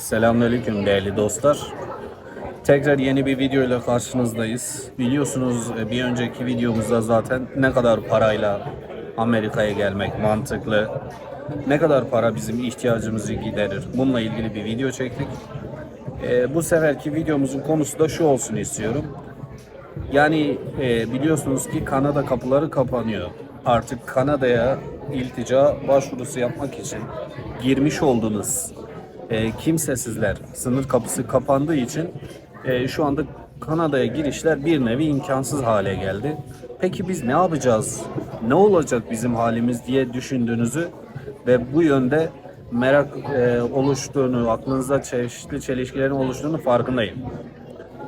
Selamünaleyküm değerli dostlar. Tekrar yeni bir video ile karşınızdayız. Biliyorsunuz e, bir önceki videomuzda zaten ne kadar parayla Amerika'ya gelmek mantıklı, ne kadar para bizim ihtiyacımızı giderir. Bununla ilgili bir video çektik. E, bu seferki videomuzun konusu da şu olsun istiyorum. Yani e, biliyorsunuz ki Kanada kapıları kapanıyor. Artık Kanada'ya iltica başvurusu yapmak için girmiş olduğunuz e, kimsesizler sınır kapısı kapandığı için e, şu anda Kanada'ya girişler bir nevi imkansız hale geldi. Peki biz ne yapacağız? Ne olacak bizim halimiz diye düşündüğünüzü ve bu yönde merak e, oluştuğunu, aklınızda çeşitli çelişkilerin oluştuğunu farkındayım.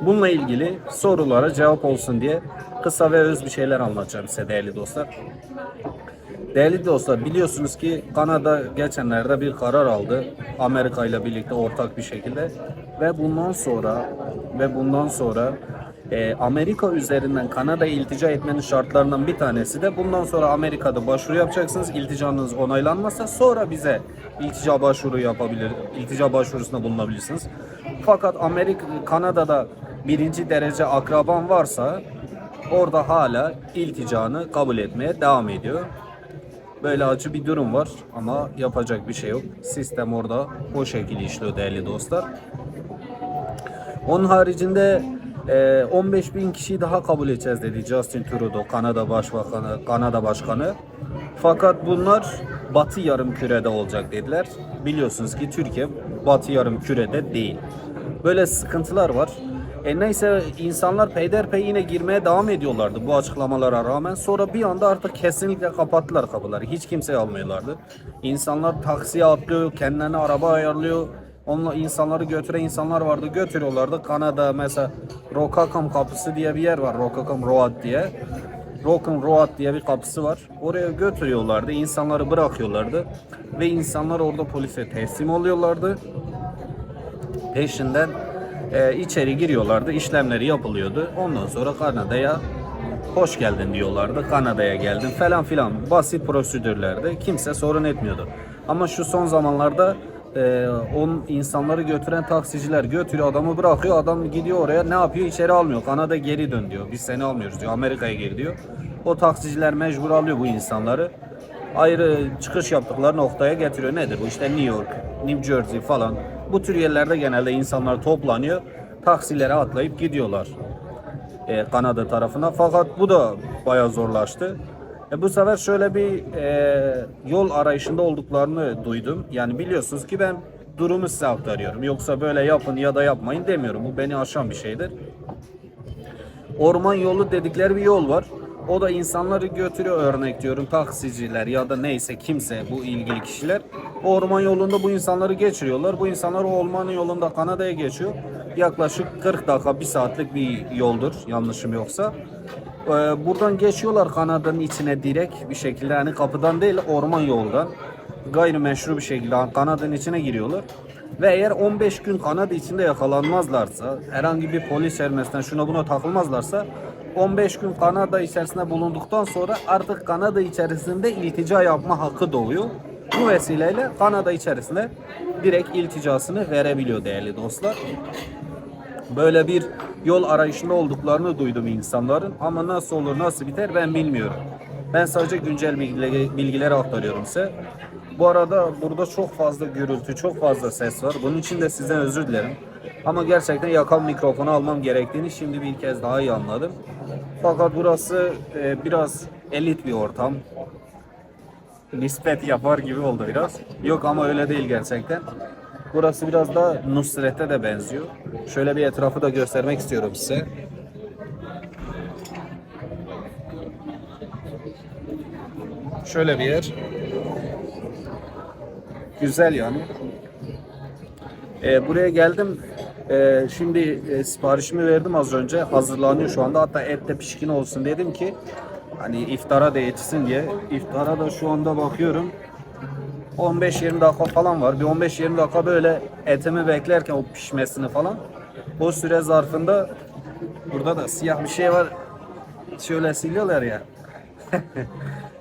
Bununla ilgili sorulara cevap olsun diye kısa ve öz bir şeyler anlatacağım size değerli dostlar. Değerli dostlar biliyorsunuz ki Kanada geçenlerde bir karar aldı. Amerika ile birlikte ortak bir şekilde ve bundan sonra ve bundan sonra e, Amerika üzerinden Kanada'ya iltica etmenin şartlarından bir tanesi de bundan sonra Amerika'da başvuru yapacaksınız. İlticanız onaylanmazsa sonra bize iltica başvuru yapabilir, iltica başvurusunda bulunabilirsiniz. Fakat Amerika Kanada'da birinci derece akraban varsa orada hala ilticanı kabul etmeye devam ediyor. Böyle acı bir durum var ama yapacak bir şey yok. Sistem orada o şekilde işliyor değerli dostlar. Onun haricinde e, 15 bin kişiyi daha kabul edeceğiz dedi Justin Trudeau, Kanada Başbakanı, Kanada Başkanı. Fakat bunlar Batı yarım kürede olacak dediler. Biliyorsunuz ki Türkiye Batı yarım kürede değil. Böyle sıkıntılar var. E neyse insanlar peyderpey yine girmeye devam ediyorlardı bu açıklamalara rağmen. Sonra bir anda artık kesinlikle kapattılar kapıları. Hiç kimseyi almıyorlardı. İnsanlar taksiye atlıyor, kendilerine araba ayarlıyor. Onunla insanları götüren insanlar vardı. Götürüyorlardı. Kanada mesela Rokakam kapısı diye bir yer var. Rokakam Road diye. Rock'n Road diye bir kapısı var. Oraya götürüyorlardı. insanları bırakıyorlardı. Ve insanlar orada polise teslim oluyorlardı. Peşinden e, içeri giriyorlardı. işlemleri yapılıyordu. Ondan sonra Kanada'ya hoş geldin diyorlardı. Kanada'ya geldin falan filan. Basit prosedürlerde kimse sorun etmiyordu. Ama şu son zamanlarda e, on insanları götüren taksiciler götürüyor adamı bırakıyor. Adam gidiyor oraya ne yapıyor? İçeri almıyor. Kanada geri dön diyor. Biz seni almıyoruz diyor. Amerika'ya geri diyor. O taksiciler mecbur alıyor bu insanları. Ayrı çıkış yaptıkları noktaya getiriyor. Nedir bu? İşte New York, New Jersey falan. Bu tür yerlerde genelde insanlar toplanıyor. Taksilere atlayıp gidiyorlar e, Kanada tarafına. Fakat bu da bayağı zorlaştı. E, bu sefer şöyle bir e, yol arayışında olduklarını duydum. Yani biliyorsunuz ki ben durumu size aktarıyorum. Yoksa böyle yapın ya da yapmayın demiyorum. Bu beni aşan bir şeydir. Orman yolu dedikleri bir yol var. O da insanları götürüyor örnek diyorum taksiciler ya da neyse kimse bu ilgili kişiler. Orman yolunda bu insanları geçiriyorlar. Bu insanlar orman yolunda Kanada'ya geçiyor. Yaklaşık 40 dakika, 1 saatlik bir yoldur yanlışım yoksa. Ee, buradan geçiyorlar Kanada'nın içine direkt bir şekilde yani kapıdan değil orman yoldan gayrimeşru bir şekilde Kanada'nın içine giriyorlar. Ve eğer 15 gün Kanada içinde yakalanmazlarsa, herhangi bir polis çermesinden şuna buna takılmazlarsa 15 gün Kanada içerisinde bulunduktan sonra artık Kanada içerisinde iltica yapma hakkı doğuyor. Bu vesileyle Kanada içerisinde direkt ilticasını verebiliyor değerli dostlar. Böyle bir yol arayışında olduklarını duydum insanların ama nasıl olur nasıl biter ben bilmiyorum. Ben sadece güncel bilgileri, bilgileri aktarıyorum size. Bu arada burada çok fazla gürültü, çok fazla ses var. Bunun için de sizden özür dilerim. Ama gerçekten yakal mikrofonu almam gerektiğini şimdi bir kez daha iyi anladım. Fakat burası e, biraz elit bir ortam. Nispet yapar gibi oldu biraz. Yok ama öyle değil gerçekten. Burası biraz da Nusret'e de benziyor. Şöyle bir etrafı da göstermek istiyorum size. Şöyle bir yer. Güzel yani. Ee, buraya geldim. Ee, şimdi e, siparişimi verdim az önce. Hazırlanıyor şu anda. Hatta et de pişkin olsun dedim ki hani iftara da yetişsin diye. İftara da şu anda bakıyorum. 15-20 dakika falan var. Bir 15-20 dakika böyle etimi beklerken o pişmesini falan. O süre zarfında burada da siyah bir şey var. Şöyle siliyorlar ya.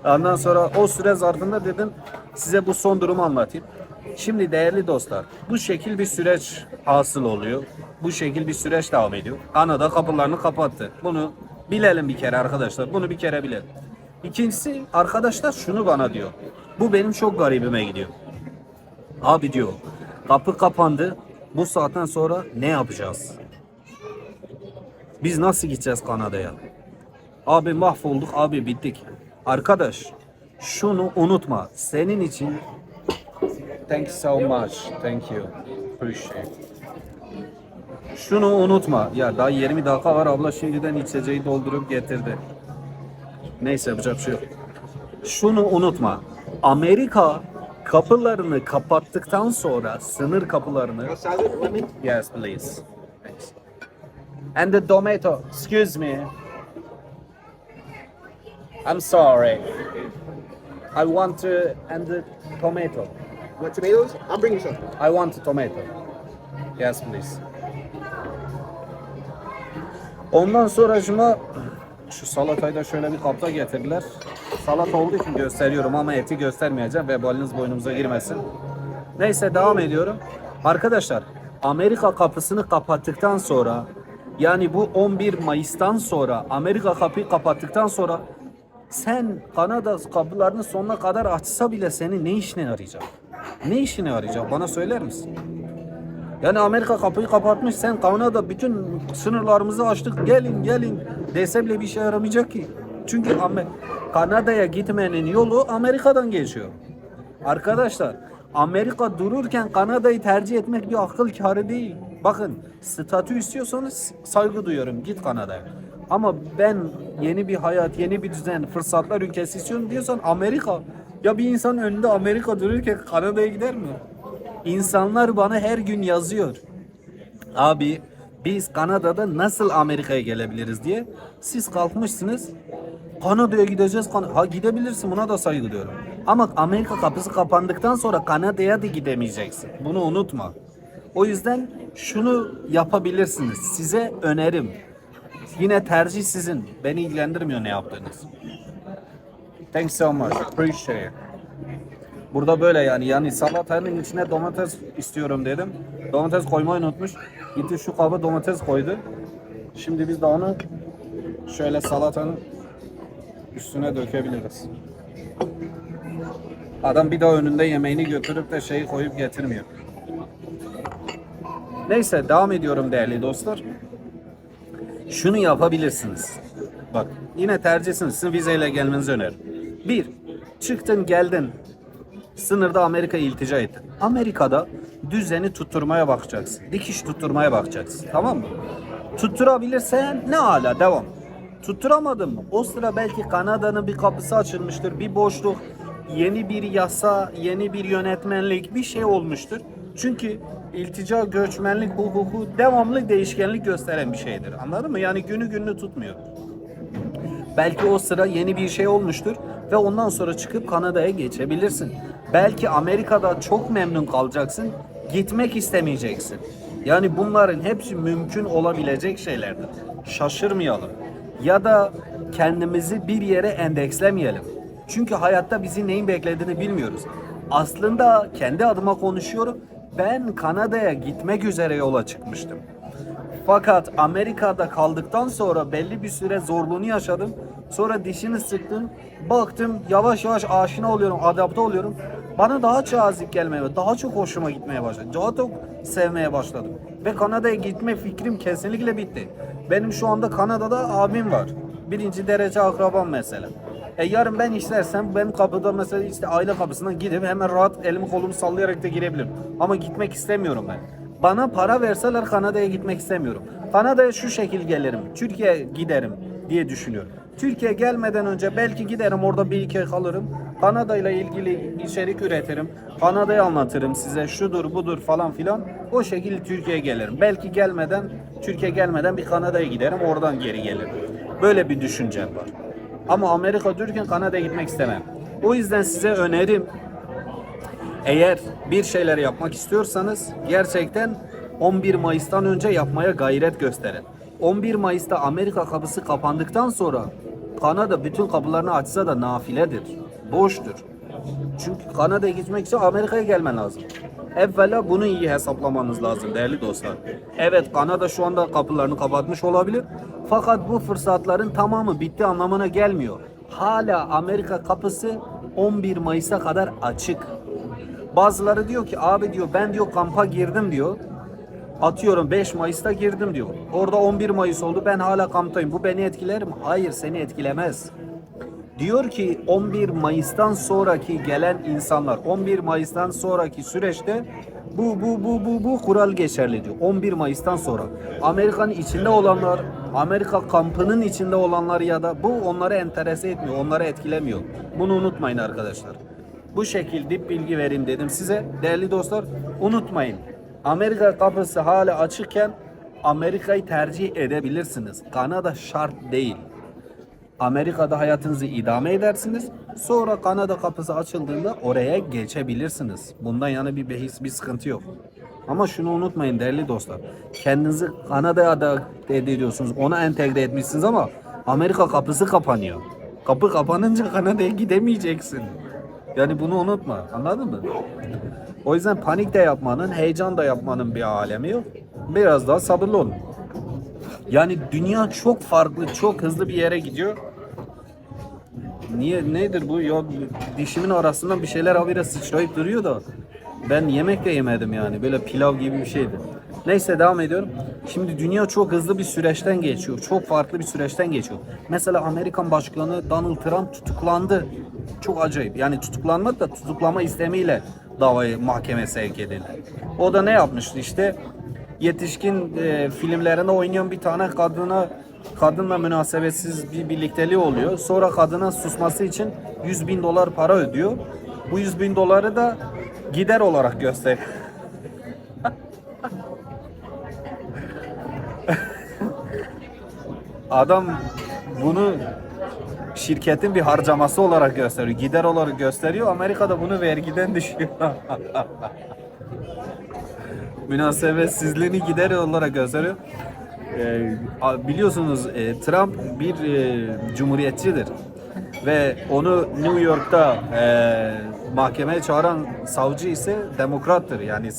Ondan sonra o süre zarfında dedim size bu son durumu anlatayım. Şimdi değerli dostlar, bu şekil bir süreç hasıl oluyor. Bu şekil bir süreç devam ediyor. Kanada kapılarını kapattı. Bunu bilelim bir kere arkadaşlar. Bunu bir kere bilelim. İkincisi arkadaşlar şunu bana diyor. Bu benim çok garibime gidiyor. Abi diyor kapı kapandı. Bu saatten sonra ne yapacağız? Biz nasıl gideceğiz Kanada'ya? Abi mahvolduk, abi bittik. Arkadaş, şunu unutma. Senin için Thank you so much. Thank you. Appreciate. Şunu unutma. Ya daha 20 dakika var abla şimdiden içeceği doldurup getirdi. Neyse yapacak bir şey yok. Şunu unutma. Amerika kapılarını kapattıktan sonra sınır kapılarını. Yes, please. Thanks. And the tomato. Excuse me. I'm sorry. I want to and the tomato. Want tomatoes? I'll bring you some. I want a tomato. Yes, please. Ondan sonracıma şu salatayı da şöyle bir kapta getirdiler. Salata olduğu için gösteriyorum ama eti göstermeyeceğim. Vebaliniz boynumuza girmesin. Neyse devam ediyorum. Arkadaşlar Amerika kapısını kapattıktan sonra yani bu 11 Mayıs'tan sonra Amerika kapıyı kapattıktan sonra sen Kanada kapılarını sonuna kadar açsa bile seni ne işine yarayacak? Ne işine yarayacak? Bana söyler misin? Yani Amerika kapıyı kapatmış sen Kanada bütün sınırlarımızı açtık gelin gelin dese bile bir şey yaramayacak ki. Çünkü Kanada'ya gitmenin yolu Amerika'dan geçiyor. Arkadaşlar Amerika dururken Kanada'yı tercih etmek bir akıl kârı değil. Bakın statü istiyorsanız saygı duyuyorum git Kanada'ya. Ama ben yeni bir hayat, yeni bir düzen, fırsatlar ülkesi istiyorum diyorsan Amerika. Ya bir insan önünde Amerika dururken Kanada'ya gider mi? İnsanlar bana her gün yazıyor. Abi biz Kanada'da nasıl Amerika'ya gelebiliriz diye. Siz kalkmışsınız. Kanada'ya gideceğiz. Ha gidebilirsin buna da saygı duyuyorum. Ama Amerika kapısı kapandıktan sonra Kanada'ya da gidemeyeceksin. Bunu unutma. O yüzden şunu yapabilirsiniz. Size önerim. Yine tercih sizin. Beni ilgilendirmiyor ne yaptığınız. Thanks so much. Appreciate. Burada böyle yani yani salatanın içine domates istiyorum dedim. Domates koymayı unutmuş. Gitti şu kaba domates koydu. Şimdi biz de onu şöyle salatanın üstüne dökebiliriz. Adam bir daha önünde yemeğini götürüp de şeyi koyup getirmiyor. Neyse devam ediyorum değerli dostlar. Şunu yapabilirsiniz. Bak yine tercihsiniz. Sizin vizeyle gelmenizi öneririm. Bir, çıktın geldin sınırda Amerika iltica ettin. Amerika'da düzeni tutturmaya bakacaksın. Dikiş tutturmaya bakacaksın. Tamam mı? Tutturabilirsen ne ala devam. Tutturamadın mı? O sıra belki Kanada'nın bir kapısı açılmıştır. Bir boşluk, yeni bir yasa, yeni bir yönetmenlik bir şey olmuştur. Çünkü iltica göçmenlik hukuku devamlı değişkenlik gösteren bir şeydir. Anladın mı? Yani günü gününü tutmuyor. Belki o sıra yeni bir şey olmuştur ve ondan sonra çıkıp Kanada'ya geçebilirsin. Belki Amerika'da çok memnun kalacaksın, gitmek istemeyeceksin. Yani bunların hepsi mümkün olabilecek şeylerdir. Şaşırmayalım. Ya da kendimizi bir yere endekslemeyelim. Çünkü hayatta bizi neyin beklediğini bilmiyoruz. Aslında kendi adıma konuşuyorum. Ben Kanada'ya gitmek üzere yola çıkmıştım. Fakat Amerika'da kaldıktan sonra belli bir süre zorluğunu yaşadım. Sonra dişini sıktım. Baktım yavaş yavaş aşina oluyorum, adapte oluyorum. Bana daha cazip gelmeye, daha çok hoşuma gitmeye başladı. Daha çok sevmeye başladım. Ve Kanada'ya gitme fikrim kesinlikle bitti. Benim şu anda Kanada'da abim var. Birinci derece akrabam mesela. E yarın ben istersem ben kapıda mesela işte aile kapısından gidip hemen rahat elimi kolumu sallayarak da girebilirim. Ama gitmek istemiyorum ben. Bana para verseler Kanada'ya gitmek istemiyorum. Kanada'ya şu şekil gelirim. Türkiye giderim diye düşünüyorum. Türkiye gelmeden önce belki giderim orada bir iki kalırım. Kanada ile ilgili içerik üretirim. Kanada'yı anlatırım size şudur budur falan filan. O şekilde Türkiye'ye gelirim. Belki gelmeden Türkiye gelmeden bir Kanada'ya giderim oradan geri gelirim. Böyle bir düşüncem var. Ama Amerika dururken Kanada'ya gitmek istemem. O yüzden size önerim eğer bir şeyler yapmak istiyorsanız gerçekten 11 Mayıs'tan önce yapmaya gayret gösterin. 11 Mayıs'ta Amerika kapısı kapandıktan sonra Kanada bütün kapılarını açsa da nafiledir. Boştur. Çünkü Kanada'ya gitmek için Amerika'ya gelmen lazım. Evvela bunu iyi hesaplamanız lazım değerli dostlar. Evet Kanada şu anda kapılarını kapatmış olabilir. Fakat bu fırsatların tamamı bitti anlamına gelmiyor. Hala Amerika kapısı 11 Mayıs'a kadar açık. Bazıları diyor ki abi diyor ben diyor kampa girdim diyor. Atıyorum 5 Mayıs'ta girdim diyor. Orada 11 Mayıs oldu ben hala kamptayım. Bu beni etkiler mi? Hayır seni etkilemez. Diyor ki 11 Mayıs'tan sonraki gelen insanlar 11 Mayıs'tan sonraki süreçte bu bu bu bu bu kural geçerli diyor. 11 Mayıs'tan sonra Amerika'nın içinde olanlar, Amerika kampının içinde olanlar ya da bu onları enterese etmiyor, onları etkilemiyor. Bunu unutmayın arkadaşlar. Bu şekilde bilgi vereyim dedim size. Değerli dostlar unutmayın. Amerika kapısı hala açıkken Amerika'yı tercih edebilirsiniz. Kanada şart değil. Amerika'da hayatınızı idame edersiniz. Sonra Kanada kapısı açıldığında oraya geçebilirsiniz. Bundan yana bir behis, bir sıkıntı yok. Ama şunu unutmayın değerli dostlar. Kendinizi Kanada'ya da ediyorsunuz. Ona entegre etmişsiniz ama Amerika kapısı kapanıyor. Kapı kapanınca Kanada'ya gidemeyeceksin. Yani bunu unutma. Anladın mı? O yüzden panik de yapmanın, heyecan da yapmanın bir alemi yok. Biraz daha sabırlı olun. Yani dünya çok farklı, çok hızlı bir yere gidiyor. Niye nedir bu ya dişimin arasından bir şeyler habire sıçrayıp duruyor da ben yemek de yemedim yani böyle pilav gibi bir şeydi. Neyse devam ediyorum. Şimdi dünya çok hızlı bir süreçten geçiyor. Çok farklı bir süreçten geçiyor. Mesela Amerikan Başkanı Donald Trump tutuklandı. Çok acayip. Yani tutuklanmadı da tutuklama istemiyle davayı mahkemeye sevk edildi. O da ne yapmıştı işte? Yetişkin e, filmlerinde oynayan bir tane kadına kadınla münasebetsiz bir birlikteliği oluyor. Sonra kadına susması için 100 bin dolar para ödüyor. Bu 100 bin doları da gider olarak gösteriyor. Adam bunu şirketin bir harcaması olarak gösteriyor. Gider olarak gösteriyor. Amerika'da bunu vergiden düşüyor. münasebetsizliğini gider olarak gösteriyor. Ee, biliyorsunuz e, Trump bir e, cumhuriyetçidir ve onu New York'ta e, mahkemeye çağıran savcı ise demokrattır. Yani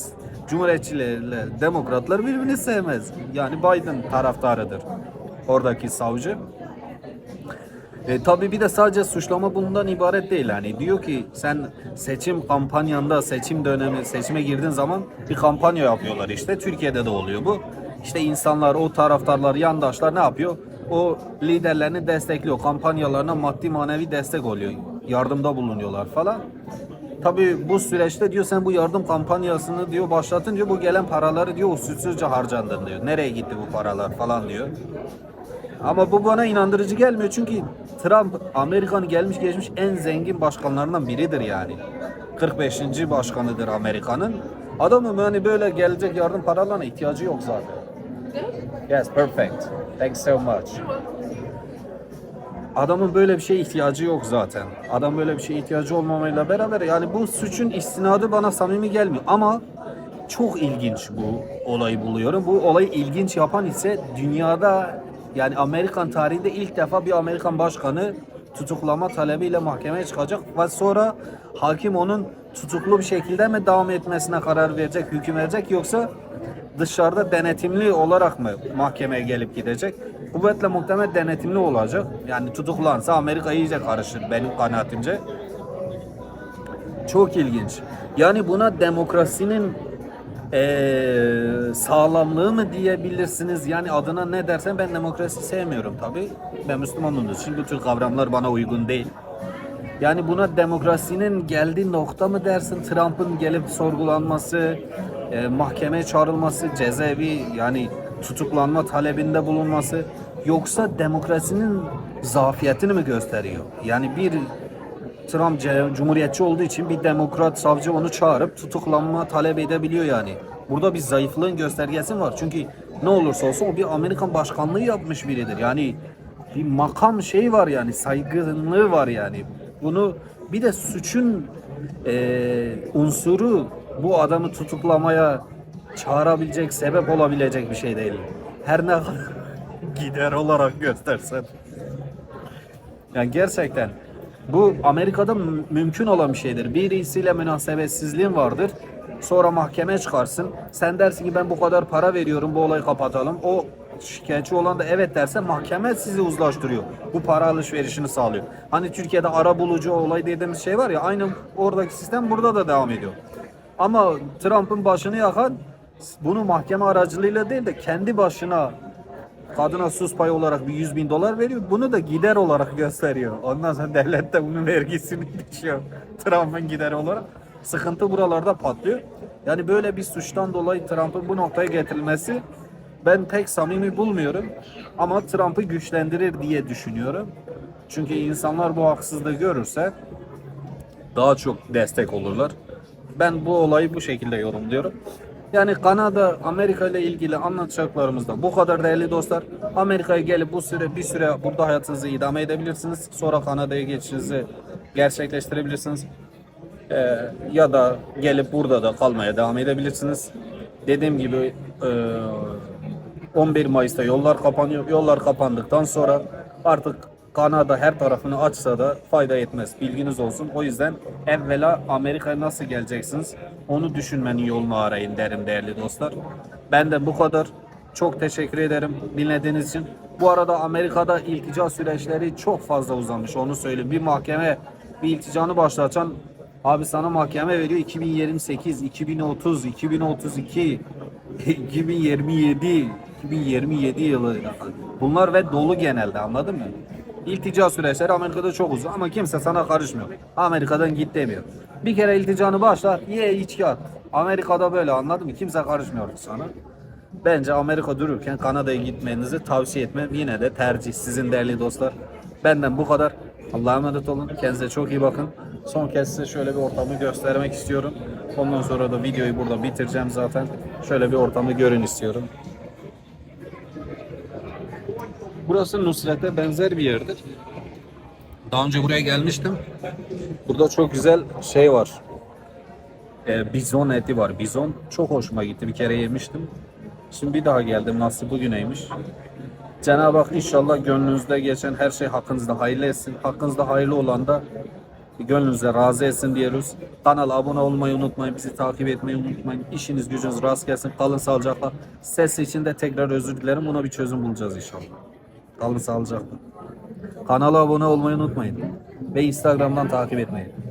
cumhuriyetçilerle demokratlar birbirini sevmez. Yani Biden taraftarıdır oradaki savcı. E, tabii bir de sadece suçlama bundan ibaret değil. Yani diyor ki sen seçim kampanyanda, seçim dönemi, seçime girdiğin zaman bir kampanya yapıyorlar işte. Türkiye'de de oluyor bu. İşte insanlar, o taraftarlar, yandaşlar ne yapıyor? O liderlerini destekliyor. Kampanyalarına maddi manevi destek oluyor. Yardımda bulunuyorlar falan. Tabii bu süreçte diyor sen bu yardım kampanyasını diyor başlatınca bu gelen paraları diyor usulsüzce harcandın diyor. Nereye gitti bu paralar falan diyor. Ama bu bana inandırıcı gelmiyor çünkü Trump Amerika'nın gelmiş geçmiş en zengin başkanlarından biridir yani. 45. başkanıdır Amerika'nın. Adamın yani böyle gelecek yardım paralarına ihtiyacı yok zaten. Yes, perfect. Thanks so much. Adamın böyle bir şeye ihtiyacı yok zaten. Adam böyle bir şeye ihtiyacı olmamayla beraber yani bu suçun istinadı bana samimi gelmiyor ama çok ilginç bu olayı buluyorum. Bu olayı ilginç yapan ise dünyada yani Amerikan tarihinde ilk defa bir Amerikan başkanı tutuklama talebiyle mahkemeye çıkacak ve sonra hakim onun tutuklu bir şekilde mi devam etmesine karar verecek, hüküm verecek yoksa dışarıda denetimli olarak mı mahkemeye gelip gidecek? Kuvvetle muhtemel denetimli olacak. Yani tutuklansa Amerika iyice karışır benim kanaatimce. Çok ilginç. Yani buna demokrasinin eee, sağlamlığı mı diyebilirsiniz? Yani adına ne dersen ben demokrasi sevmiyorum tabi. Ben Müslümanım için bu tür kavramlar bana uygun değil. Yani buna demokrasinin geldiği nokta mı dersin? Trump'ın gelip sorgulanması, e, mahkemeye çağrılması, cezaevi yani tutuklanma talebinde bulunması yoksa demokrasinin zafiyetini mi gösteriyor? Yani bir Trump cumhuriyetçi olduğu için bir demokrat savcı onu çağırıp tutuklanma talep edebiliyor yani. Burada bir zayıflığın göstergesi var. Çünkü ne olursa olsun o bir Amerikan başkanlığı yapmış biridir. Yani bir makam şey var yani saygınlığı var yani. Bunu bir de suçun eee, unsuru bu adamı tutuklamaya çağırabilecek, sebep olabilecek bir şey değil. Her ne gider olarak göstersen. Yani gerçekten Bu Amerika'da mü- mümkün olan bir şeydir. Birisiyle münasebetsizliğin vardır. Sonra mahkemeye çıkarsın. Sen dersin ki ben bu kadar para veriyorum bu olayı kapatalım. O şikayetçi olan da evet derse mahkeme sizi uzlaştırıyor. Bu para alışverişini sağlıyor. Hani Türkiye'de ara bulucu olay dediğimiz şey var ya aynı oradaki sistem burada da devam ediyor. Ama Trump'ın başını yakan bunu mahkeme aracılığıyla değil de kendi başına kadına sus payı olarak bir 100 bin dolar veriyor. Bunu da gider olarak gösteriyor. Ondan sonra devlet de bunun vergisini düşüyor. Trump'ın gideri olarak. Sıkıntı buralarda patlıyor. Yani böyle bir suçtan dolayı Trump'ın bu noktaya getirilmesi ben pek samimi bulmuyorum. Ama Trump'ı güçlendirir diye düşünüyorum. Çünkü insanlar bu haksızlığı görürse daha çok destek olurlar. Ben bu olayı bu şekilde yorumluyorum. Yani Kanada, Amerika ile ilgili anlatacaklarımız da bu kadar değerli dostlar. Amerika'ya gelip bu süre bir süre burada hayatınızı idame edebilirsiniz. Sonra Kanada'ya geçişinizi gerçekleştirebilirsiniz. Ee, ya da gelip burada da kalmaya devam edebilirsiniz. Dediğim gibi e, 11 Mayıs'ta yollar kapanıyor. Yollar kapandıktan sonra artık Kanada her tarafını açsa da fayda etmez. Bilginiz olsun. O yüzden evvela Amerika'ya nasıl geleceksiniz? Onu düşünmenin yolunu arayın derim değerli dostlar. Benden bu kadar. Çok teşekkür ederim dinlediğiniz için. Bu arada Amerika'da iltica süreçleri çok fazla uzamış. Onu söyleyeyim. Bir mahkeme bir ilticanı başlatan Abi sana mahkeme veriyor 2028, 2030, 2032, 2027, 2027 yılı. Bunlar ve dolu genelde anladın mı? İltica süreçleri Amerika'da çok uzun ama kimse sana karışmıyor. Amerika'dan git demiyor. Bir kere ilticanı başla, ye içki at. Amerika'da böyle anladın mı? Kimse karışmıyor sana. Bence Amerika dururken Kanada'ya gitmenizi tavsiye etmem. Yine de tercih sizin değerli dostlar. Benden bu kadar. Allah'a emanet olun. Kendinize çok iyi bakın. Son kez size şöyle bir ortamı göstermek istiyorum. Ondan sonra da videoyu burada bitireceğim zaten. Şöyle bir ortamı görün istiyorum. Burası Nusret'e benzer bir yerdir. Daha önce buraya gelmiştim. Burada çok güzel şey var. Ee, bizon eti var. Bizon çok hoşuma gitti. Bir kere yemiştim. Şimdi bir daha geldim. Nasıl bugüneymiş. Cenab-ı Hak inşallah gönlünüzde geçen her şey hakkınızda hayırlı etsin. Hakkınızda hayırlı olan da gönlünüze razı etsin diyoruz. Kanala abone olmayı unutmayın. Bizi takip etmeyi unutmayın. İşiniz gücünüz rast gelsin. Kalın sağlıcakla. Ses için de tekrar özür dilerim. Buna bir çözüm bulacağız inşallah. Kalın sağlıcakla. Kanala abone olmayı unutmayın. Ve Instagram'dan takip etmeyi.